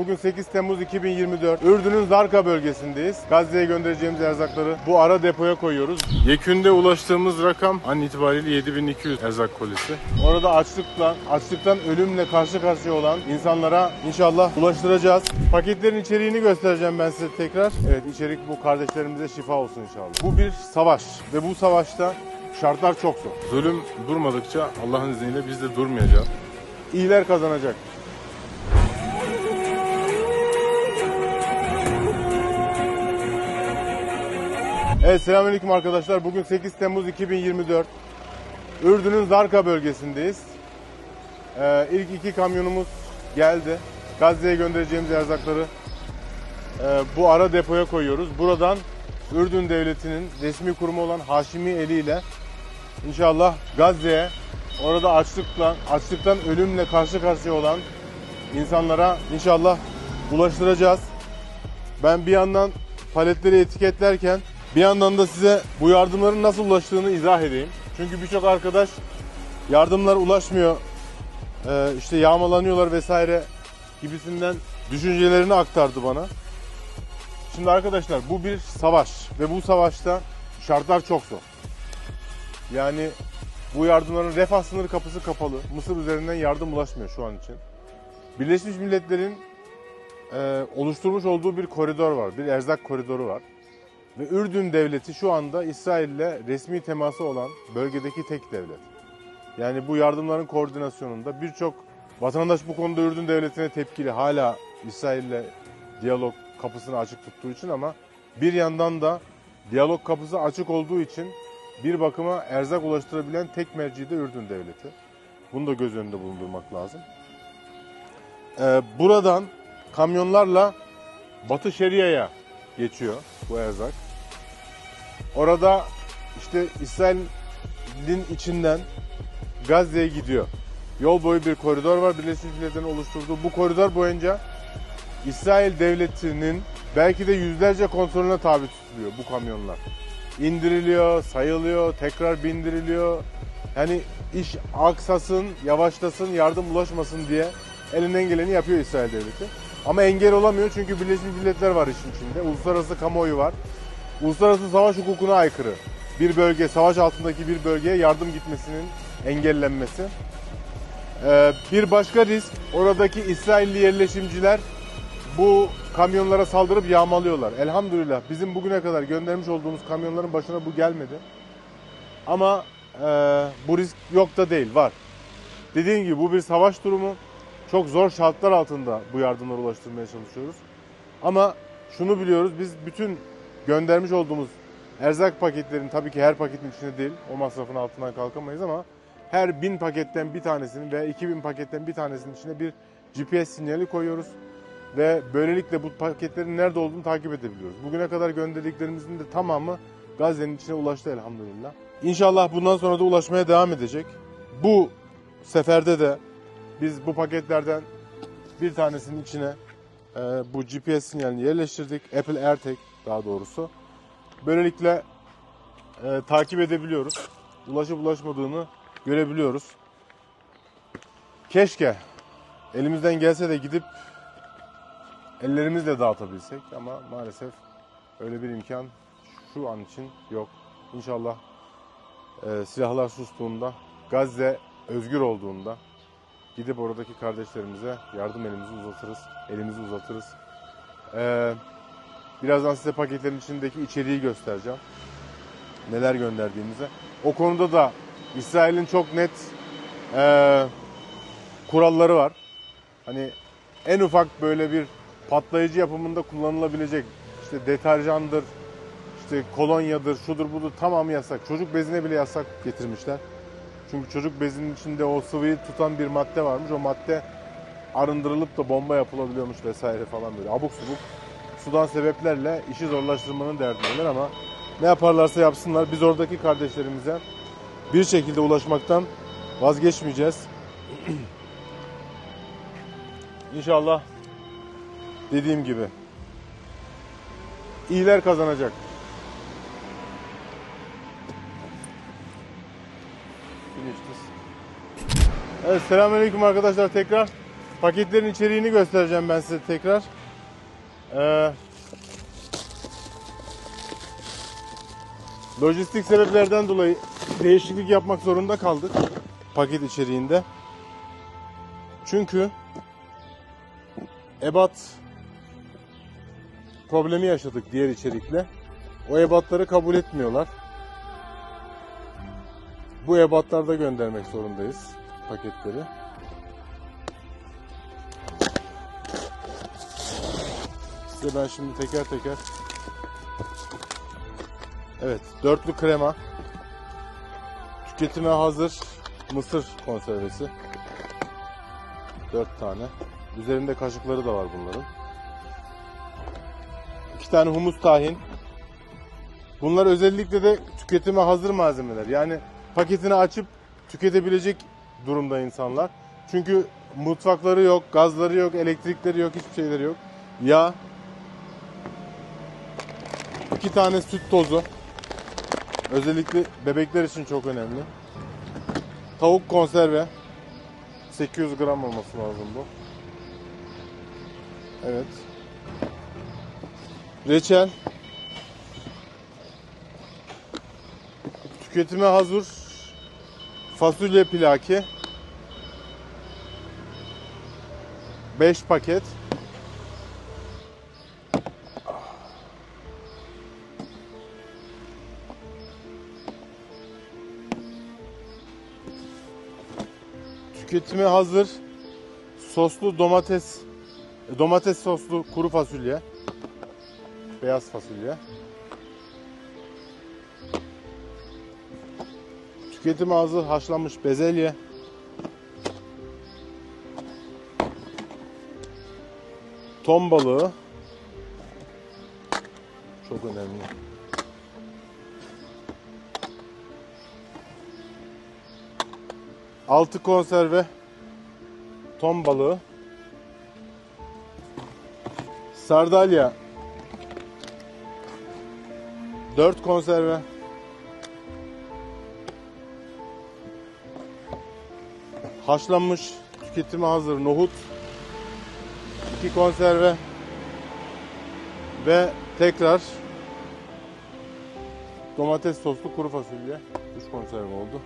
Bugün 8 Temmuz 2024. Ürdün'ün Zarka bölgesindeyiz. Gazze'ye göndereceğimiz erzakları bu ara depoya koyuyoruz. Yekünde ulaştığımız rakam an itibariyle 7200 erzak kolisi. Orada açlıkla, açlıktan ölümle karşı karşıya olan insanlara inşallah ulaştıracağız. Paketlerin içeriğini göstereceğim ben size tekrar. Evet içerik bu kardeşlerimize şifa olsun inşallah. Bu bir savaş ve bu savaşta şartlar çok zor. Zulüm durmadıkça Allah'ın izniyle biz de durmayacağız. İyiler kazanacak. Evet selamünaleyküm arkadaşlar. Bugün 8 Temmuz 2024. Ürdün'ün Zarka bölgesindeyiz. Ee, ilk iki kamyonumuz geldi. Gazze'ye göndereceğimiz erzakları e, bu ara depoya koyuyoruz. Buradan Ürdün Devleti'nin resmi kurumu olan Haşimi Eli ile inşallah Gazze'ye orada açlıkla, açlıktan ölümle karşı karşıya olan insanlara inşallah ulaştıracağız. Ben bir yandan paletleri etiketlerken bir yandan da size bu yardımların nasıl ulaştığını izah edeyim. Çünkü birçok arkadaş yardımlar ulaşmıyor, ee, işte yağmalanıyorlar vesaire gibisinden düşüncelerini aktardı bana. Şimdi arkadaşlar bu bir savaş ve bu savaşta şartlar çok zor. Yani bu yardımların refah sınır kapısı kapalı. Mısır üzerinden yardım ulaşmıyor şu an için. Birleşmiş Milletler'in e, oluşturmuş olduğu bir koridor var. Bir erzak koridoru var. Ve Ürdün devleti şu anda İsrail'le resmi teması olan bölgedeki tek devlet. Yani bu yardımların koordinasyonunda birçok vatandaş bu konuda Ürdün devletine tepkili. Hala İsrail'le diyalog kapısını açık tuttuğu için ama bir yandan da diyalog kapısı açık olduğu için bir bakıma erzak ulaştırabilen tek merci de Ürdün devleti. Bunu da göz önünde bulundurmak lazım. Ee, buradan kamyonlarla Batı Şeria'ya geçiyor bu erzak. Orada işte İsrail'in içinden Gazze'ye gidiyor. Yol boyu bir koridor var Birleşmiş Milletler'in oluşturduğu. Bu koridor boyunca İsrail devletinin belki de yüzlerce kontrolüne tabi tutuluyor bu kamyonlar. İndiriliyor, sayılıyor, tekrar bindiriliyor. Yani iş aksasın, yavaşlasın, yardım ulaşmasın diye elinden geleni yapıyor İsrail devleti. Ama engel olamıyor çünkü Birleşmiş Milletler var işin içinde. Uluslararası kamuoyu var. Uluslararası savaş hukukuna aykırı. Bir bölge, savaş altındaki bir bölgeye yardım gitmesinin engellenmesi. Ee, bir başka risk, oradaki İsrailli yerleşimciler bu kamyonlara saldırıp yağmalıyorlar. Elhamdülillah bizim bugüne kadar göndermiş olduğumuz kamyonların başına bu gelmedi. Ama e, bu risk yok da değil, var. Dediğim gibi bu bir savaş durumu. Çok zor şartlar altında bu yardımları ulaştırmaya çalışıyoruz. Ama şunu biliyoruz, biz bütün göndermiş olduğumuz erzak paketlerin tabii ki her paketin içinde değil, o masrafın altından kalkamayız ama her bin paketten bir tanesinin veya 2000 paketten bir tanesinin içine bir GPS sinyali koyuyoruz ve böylelikle bu paketlerin nerede olduğunu takip edebiliyoruz. Bugüne kadar gönderdiklerimizin de tamamı Gazze'nin içine ulaştı elhamdülillah. İnşallah bundan sonra da ulaşmaya devam edecek. Bu seferde de biz bu paketlerden bir tanesinin içine e, bu GPS sinyalini yerleştirdik. Apple AirTag daha doğrusu. Böylelikle e, takip edebiliyoruz. Ulaşıp ulaşmadığını görebiliyoruz. Keşke elimizden gelse de gidip ellerimizle dağıtabilsek ama maalesef öyle bir imkan şu an için yok. İnşallah e, silahlar sustuğunda, Gazze özgür olduğunda gidip oradaki kardeşlerimize yardım elimizi uzatırız, elimizi uzatırız. E, birazdan size paketlerin içindeki içeriği göstereceğim. Neler gönderdiğimizi. O konuda da İsrail'in çok net e, kuralları var. Hani en ufak böyle bir patlayıcı yapımında kullanılabilecek işte deterjandır, işte kolonyadır, şudur budur tamamı yasak. Çocuk bezine bile yasak getirmişler. Çünkü çocuk bezinin içinde o sıvıyı tutan bir madde varmış. O madde arındırılıp da bomba yapılabiliyormuş vesaire falan böyle abuk subuk sudan sebeplerle işi zorlaştırmanın derdindeler ama ne yaparlarsa yapsınlar biz oradaki kardeşlerimize bir şekilde ulaşmaktan vazgeçmeyeceğiz. İnşallah dediğim gibi iyiler kazanacak. This. Evet selamünaleyküm arkadaşlar tekrar. paketlerin içeriğini göstereceğim ben size tekrar. Ee, lojistik sebeplerden dolayı değişiklik yapmak zorunda kaldık paket içeriğinde. Çünkü ebat problemi yaşadık diğer içerikle. O ebatları kabul etmiyorlar. Bu ebatlarda göndermek zorundayız paketleri. Size ben şimdi teker teker Evet, dörtlü krema. Tüketime hazır mısır konservesi. Dört tane. Üzerinde kaşıkları da var bunların. İki tane humus tahin. Bunlar özellikle de tüketime hazır malzemeler. Yani paketini açıp tüketebilecek durumda insanlar. Çünkü mutfakları yok, gazları yok, elektrikleri yok, hiçbir şeyleri yok. Yağ. iki tane süt tozu. Özellikle bebekler için çok önemli. Tavuk konserve. 800 gram olması lazım bu. Evet. Reçel. Tüketime hazır fasulye pilaki. 5 paket. Tüketime hazır soslu domates domates soslu kuru fasulye. Beyaz fasulye. Tüketime hazır haşlanmış bezelye. Ton balığı. Çok önemli. Altı konserve ton balığı. Sardalya 4 konserve. Haşlanmış tüketime hazır nohut 2 konserve ve tekrar domates soslu kuru fasulye 3 konserve oldu.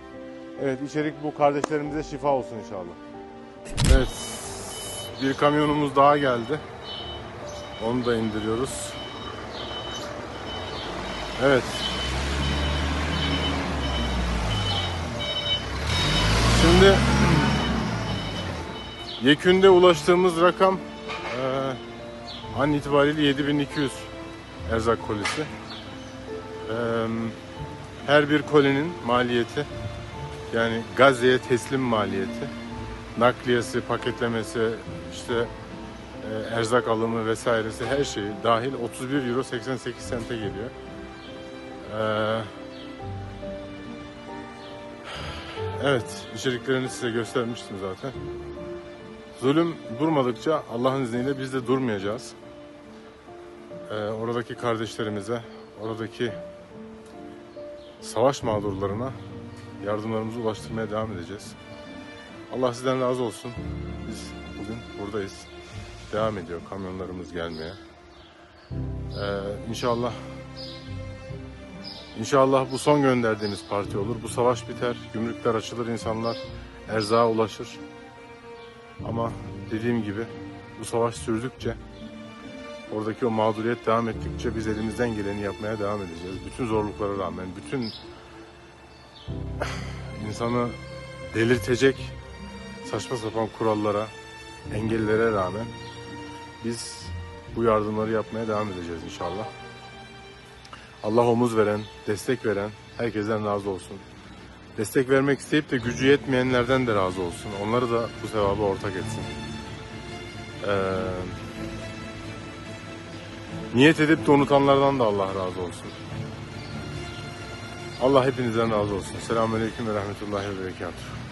Evet içerik bu kardeşlerimize şifa olsun inşallah. Evet bir kamyonumuz daha geldi. Onu da indiriyoruz. Evet. Şimdi yekünde ulaştığımız rakam eee an itibariyle 7200 erzak kolisi. Eee, her bir kolinin maliyeti yani Gazze'ye teslim maliyeti, nakliyesi, paketlemesi, işte e, erzak alımı vesairesi her şeyi dahil 31 euro 88 sente geliyor. Ee, evet, içeriklerini size göstermiştim zaten. Zulüm durmadıkça Allah'ın izniyle biz de durmayacağız. Ee, oradaki kardeşlerimize, oradaki savaş mağdurlarına yardımlarımızı ulaştırmaya devam edeceğiz. Allah sizden razı olsun. Biz bugün buradayız. Devam ediyor kamyonlarımız gelmeye. Ee, inşallah İnşallah bu son gönderdiğimiz parti olur. Bu savaş biter, gümrükler açılır, insanlar erzağa ulaşır. Ama dediğim gibi bu savaş sürdükçe, oradaki o mağduriyet devam ettikçe biz elimizden geleni yapmaya devam edeceğiz. Bütün zorluklara rağmen, bütün insanı delirtecek saçma sapan kurallara, engellere rağmen biz bu yardımları yapmaya devam edeceğiz inşallah. Allah omuz veren, destek veren herkesten razı olsun. Destek vermek isteyip de gücü yetmeyenlerden de razı olsun. Onları da bu sevaba ortak etsin. Ee, niyet edip de unutanlardan da Allah razı olsun. Allah hepinizden razı olsun. Selamünaleyküm ve rahmetullahi ve berekatuhu.